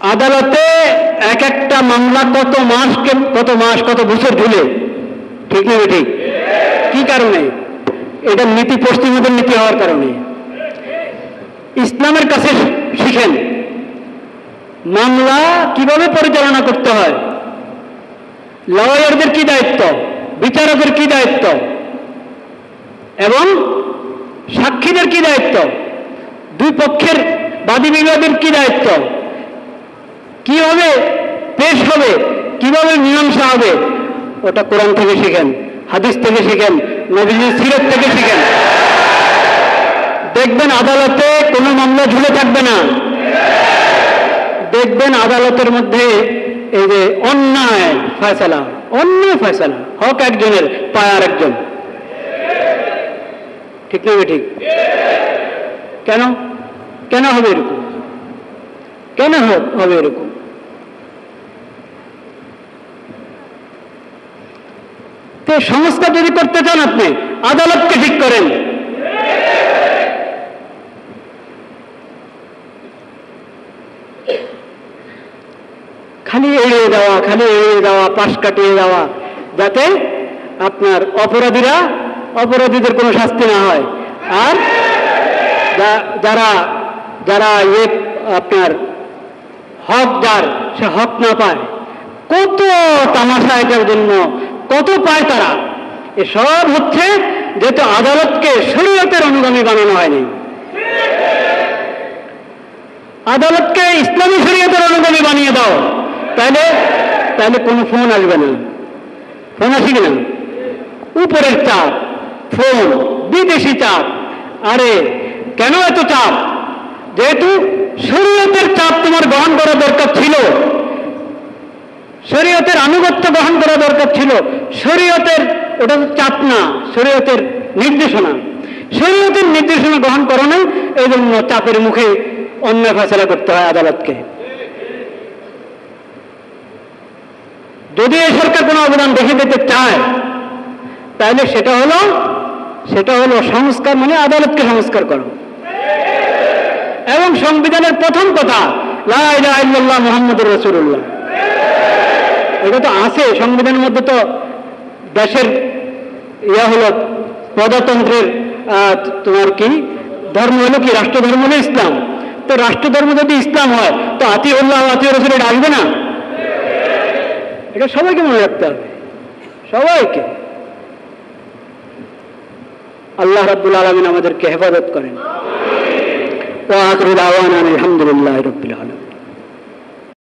আদালতে এক একটা মামলা কত মাস কত মাস, কত বছর ঝুলে ঠিক না ঠিক কি কারণে? এটা নীতি, পশ্চিমদের নীতি হওয়ার কারণে। ইসলামের কাছে শিখেন, মামলা কীভাবে পরিচালনা করতে হয়? লয়ারদের কি দায়িত্ব? বিচারকের কি দায়িত্ব? এবং সাক্ষীদের কি দায়িত্ব? দুই পক্ষের বাদী বিবাদের কি দায়িত্ব? কীভাবে পেশ হবে? কীভাবে মীমাংসা হবে? ওটা কোরআন থেকে শিখেন, হাদিস থেকে শিখেন, নবীজির সিরত থেকে শিখেন। দেখবেন আদালতে কোনো মামলা ঝুলে থাকবে না। দেখবেন আদালতের মধ্যে এই যে অন্যায় ফয়সালা অন্যায় ফয়সালা, হক একজনের, পায় আর একজন ঠিক না ঠিক কেন? কেন হবে এরকম? কেন হবে এরকম তো সংস্কার যদি করতে চান আপনি, আদালতকে ঠিক করেন। খালি এড়িয়ে দেওয়া খালি এড়িয়ে দেওয়া পাশ কাটিয়ে দেওয়া যাতে আপনার অপরাধীরা, অপরাধীদের কোনো শাস্তি না হয়। আর যারা যারা ইয়ে আপনার হক যার সে হক না পায়। কত তামাশা এটার জন্য কত পায় তারা? এসব হচ্ছে যেহেতু আদালতকে শরীয়তের অনুগামী বানানো হয়নি। আদালতকে ইসলামী শরীয়তের অনুগামী বানিয়ে দাও। তাহলে তাহলে কোনো ফোন আসবে না। ফোন আসবে না। উপরের চাপ, ফোন, বিদেশি চাপ। আরে, কেন এত চাপ? যেহেতু শরীয়তের চাপ তোমার গ্রহণ করা দরকার ছিল। শরীয়তের আনুগত্য গ্রহণ করা দরকার ছিল। শরীয়তের ওটা চাপ না, শরীয়তের নির্দেশনা। শরীয়তের নির্দেশনা গ্রহণ করো না এই জন্য চাপের মুখে অন্য ফেসলা করতে হয় আদালতকে। যদি এই সরকার কোনো অবদান দেখে দিতে চায়, তাহলে সেটা হলো সেটা হলো সংস্কার মানে আদালতকে সংস্কার করো। এবং সংবিধানের প্রথম কথা লাহ মোহাম্মদ রসুল্লাহ এটা তো আছে, সংবিধানের মধ্যে তো দেশের ইয়া হলো প্রজাতন্ত্রের তোমার কি, ধর্ম হলো কি? রাষ্ট্রধর্ম হলো ইসলাম। তো রাষ্ট্রধর্ম যদি ইসলাম হয়, তো আতি উল্লাহ আতি রসুল এটা আসবে না? এটা সবাইকে মনে রাখতে হবে। সবাইকে। আল্লাহ রাব্বুল আলমিন আমাদেরকে হেফাজত করেন। আলহামদুলিল্লাহ রবিল আলম